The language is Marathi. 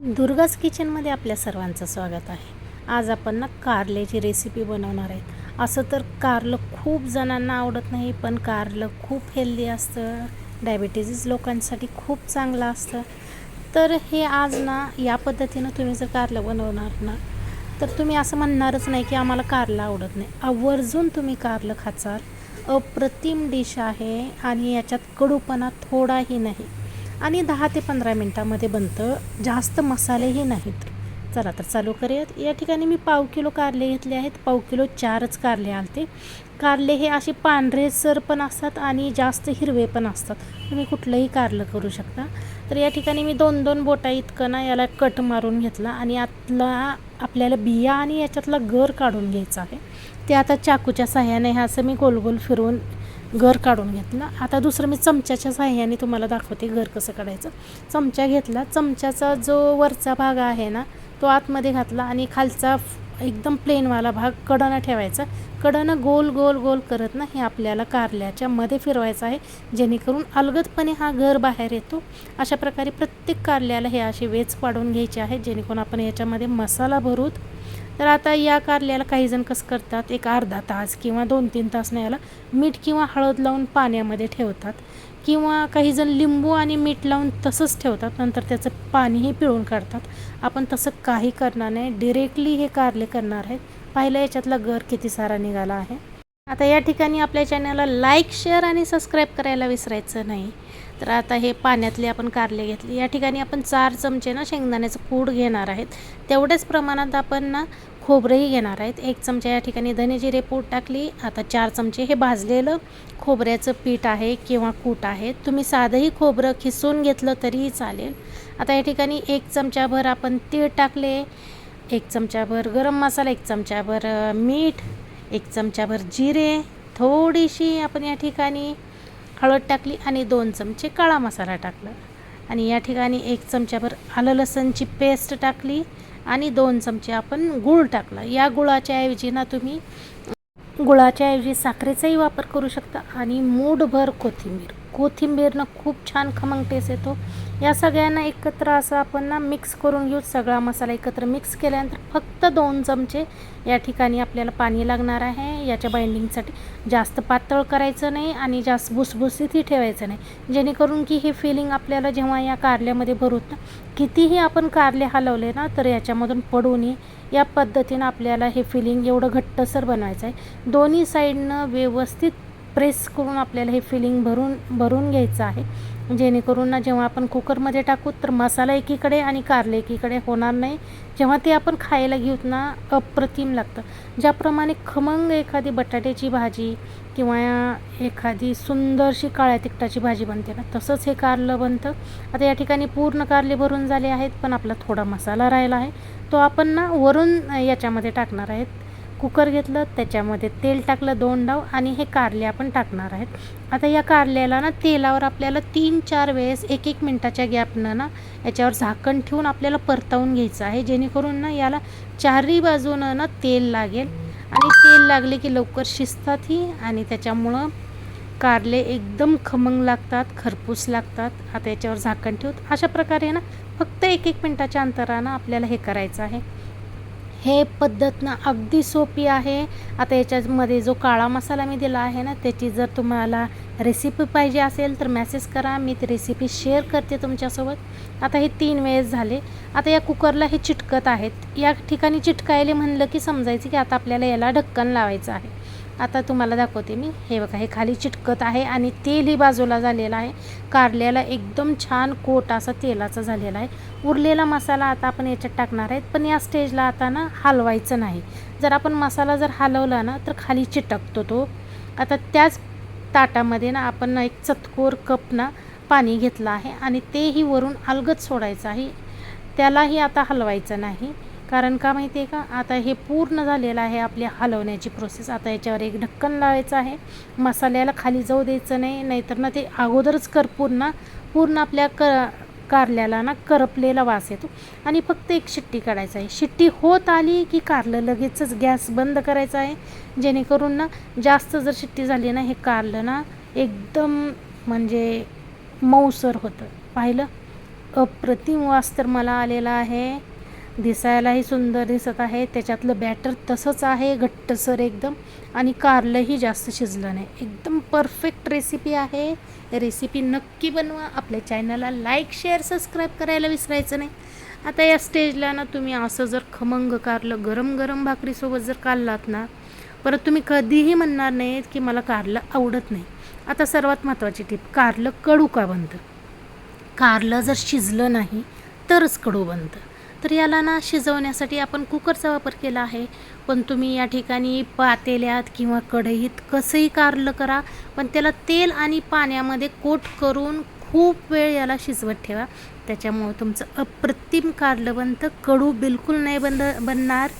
दुर्गाज किचनमध्ये आपल्या सर्वांचं स्वागत आहे. आज आपण ना कारल्याची रेसिपी बनवणार आहेत. असं तर कारलं खूप जणांना आवडत नाही पण कारलं खूप हेल्दी असतं. डायबिटीज लोकांसाठी खूप चांगलं असतं. तर हे आज ना या पद्धतीनं तुम्ही जर कारलं बनवणार ना तर तुम्ही असं म्हणणारच नाही की आम्हाला कारलं आवडत नाही. आवर्जून तुम्ही कारलं खाचाल. अप्रतिम डिश आहे आणि याच्यात कडूपणा थोडाही नाही. आणि दहा ते पंधरा मिनटामध्ये बनतं. जास्त मसालेही नाहीत. चला तर चालू करूयात. या ठिकाणी मी पाव किलो कारले घेतले आहेत. पाव किलो चारच कारले आलते. कारले हे असे पांढरे सर पण असतात आणि जास्त हिरवे पण असतात. तुम्ही कुठलंही कारलं करू शकता. तर या ठिकाणी मी दोन दोन बोटा इतकं ना याला कट मारून घेतला आणि आतला आपल्याला बिया आणि याच्यातला गर काढून घ्यायचा आहे. ते आता चाकूच्या सहाय्याने हे असं मी गोल गोल फिरवून घर काढून घेतला. आता दुसरं मी चमच्याच्या साह्याने तुम्हाला दाखवते घर कसं काढायचं. चमचा घेतला. चमच्याचा जो वरचा भाग आहे ना तो आतमध्ये घातला आणि खालचा एकदम प्लेनवाला भाग कडनं ठेवायचा. कडनं गोल गोल गोल करत ना हे आपल्याला कारल्याच्या मध्ये फिरवायचं आहे. जेणेकरून अलगदपणे हा घर बाहेर येतो. अशा प्रकारे प्रत्येक कारल्याला हे असे वेच पाडून घ्यायचे आहे. जेणेकरून आपण याच्यामध्ये मसाला भरूत तर आता या कारल्याला काही जण कसं करतात एक अर्धा तास किंवा दोन तीन तास नाही याला मीठ किंवा हळद लावून पाण्यामध्ये ठेवतात किंवा काही जण लिंबू आणि मीठ लावून तसंच ठेवतात नंतर त्याचं पाणीही पिळून काढतात. आपण तसं काही करणार नाही डिरेक्टली हे कारले करणार आहेत. पाहिलं याच्यातला गर किती सारा निघाला आहे. आता या ठिकाणी आपल्या चॅनलला लाईक शेअर आणि सबस्क्राईब करायला विसरायचं नाही. तर आता हे पाण्यातले आपण कारले घेतले. या ठिकाणी आपण चार चमचे ना शेंगदाण्याचं कूड घेणार आहेत. तेवढ्याच प्रमाणात आपण ना खोबरंही घेणार आहेत. एक चमचा या ठिकाणी धने जिरे पूड टाकली. आता चार चमचे हे भाजलेलं खोबऱ्याचं पीठ आहे किंवा कूट आहे. तुम्ही साधंही खोबरं खिसून घेतलं तरीही चालेल. आता या ठिकाणी एक चमचाभर आपण तीळ टाकले. एक चमचाभर गरम मसाला एक चमचाभर मीठ एक चमचाभर जिरे. थोडीशी आपण या ठिकाणी हळद टाकली आणि दोन चमचे काळा मसाला टाकला. आणि या ठिकाणी एक चमच्याभर आलं लसणची पेस्ट टाकली आणि दोन चमचे आपण गूळ टाकला. या गुळाच्या ऐवजी ना तुम्ही गुळाच्या ऐवजी साखरेचाही वापर करू शकता आणि मूठभर कोथिंबीर. कोथिंबीरनं खूप छान खमंग टेस्ट येतो. या सगळ्यांना एकत्र असं आपण ना मिक्स करून घेऊ सगळा मसाला एकत्र मिक्स केल्यानंतर फक्त दोन चमचे या ठिकाणी आपल्याला पाणी लागणार आहे. याच्या बाइंडिंगसाठी जास्त पातळ करायचं नाही आणि जास्त भुसभुसीतही ठेवायचं नाही. जेणेकरून की हे फिलिंग आपल्याला जेव्हा या कारल्यामध्ये भरूत ना कितीही आपण कारले हलवले ना तर याच्यामधून पडू नये या पद्धतीनं आपल्याला हे फिलिंग एवढं घट्टसर बनवायचं आहे. दोन्ही साईडनं व्यवस्थित प्रेस करून आपल्याला हे फिलिंग भरून भरून घ्यायचं आहे. जेणेकरून ना जेव्हा आपण कुकरमध्ये टाकू तर मसाला एकीकडे आणि कारले एकीकडे होणार नाही. जेव्हा ते आपण खायला घेऊत ना अप्रतिम लागतं. ज्याप्रमाणे खमंग एखादी बटाट्याची भाजी किंवा एखादी सुंदरशी काळ्या तिखटाची भाजी बनते ना तसंच हे कारलं बनतं. आता या ठिकाणी पूर्ण कारले भरून झाले आहेत पण आपला थोडा मसाला राहिला आहे. तो आपण ना वरून याच्यामध्ये टाकणार आहेत. कुकर घेतलं त्याच्यामध्ये तेल टाकलं दोन डाव आणि हे कारले आपण टाकणार आहेत. आता या कारल्याला ना तेलावर आपल्याला तीन चार वेळेस एक एक मिनटाच्या गॅपनं ना याच्यावर झाकण ठेवून आपल्याला परतवून घ्यायचं आहे. जेणेकरून ना याला चारही बाजूनं ना तेल लागेल आणि तेल लागले की लवकर शिजतातही आणि त्याच्यामुळं कारले एकदम खमंग लागतात खरपूस लागतात. आता याच्यावर झाकण ठेवत अशा प्रकारे ना फक्त एक एक मिनटाच्या अंतरानं आपल्याला हे करायचं आहे. हे पद्धत ना अगदी सोपी आहे. आता याच्यामध्ये जो काळा मसाला मी दिला आहे ना त्याची जर तुम्हाला रेसिपी पाहिजे असेल तर मेसेज करा. मी ती रेसिपी शेअर करते तुमच्यासोबत. आता हे तीन वेळेस झाले. आता या कुकरला हे चिटकत आहेत. या ठिकाणी चिटकायले म्हणलं की समजायचं की आता आपल्याला याला ढक्कन लावायचं आहे. आता तुम्हाला दाखवते मी. हे बघा हे खाली चिटकत आहे आणि तेलही बाजूला झालेलं आहे. कारल्याला एकदम छान कोट असा तेलाचा झालेला आहे. उरलेला मसाला आता आपण याच्यात टाकणार आहेत पण या स्टेजला आता ना हलवायचं नाही. जर आपण मसाला जर हलवला ना तर खाली चिटकतो तो. आता त्याच ताटामध्ये ना आपण ना एक चतकोर कप ना पाणी घेतलं आहे आणि तेही वरून अलगत सोडायचं आहे. त्यालाही आता हलवायचं नाही. कारण का माहिती आहे का? आता हे पूर्ण झालेलं आहे आपली हलवण्याची प्रोसेस आता याच्यावर एक ढक्कन लावायचं आहे. मसाल्याला खाली जाऊ द्यायचं नाही नाहीतर ना ते अगोदरच करपूर ना पूर्ण आपल्या क कारल्याला ना करपलेला वास येतो. आणि फक्त एक शिट्टी काढायचं आहे. शिट्टी होत आली की कारलं लगेचच गॅस बंद करायचा आहे. जेणेकरून ना जास्त जर शिट्टी झाली ना हे कारलं ना एकदम म्हणजे मऊसर होतं. पाहिलं? अप्रतिम वास तर मला आलेला आहे. दिसायलाही सुंदर दिसत आहे. त्याच्यातलं बॅटर तसंच आहे घट्टसर एकदम. आणि कारलंही जास्त शिजलं नाही. एकदम परफेक्ट रेसिपी आहे. रेसिपी नक्की बनवा. आपल्या चॅनलला लाईक शेअर सबस्क्राईब करायला विसरायचं नाही. आता या स्टेजला ना तुम्ही असं जर खमंग कारलं गरम गरम भाकरीसोबत जर काढलात ना परत तुम्ही कधीही म्हणणार नाहीत की मला कारलं आवडत नाही. आता सर्वात महत्त्वाची टीप कारलं कडू का बनतं? कारलं जर शिजलं नाही तरच कडू बनतं. तर याला ना शिजवण्यासाठी आपण कुकरचा वापर केला आहे. पण तुम्ही या ठिकाणी पातेल्यात किंवा कढईत कसंही कारलं करा पण त्याला तेल आणि पाण्यामध्ये कोट करून खूप वेळ याला शिजवत ठेवा. त्याच्यामुळं तुमचं अप्रतिम कारलं बनतं. कडू बिलकुल नाही बंद बनणार.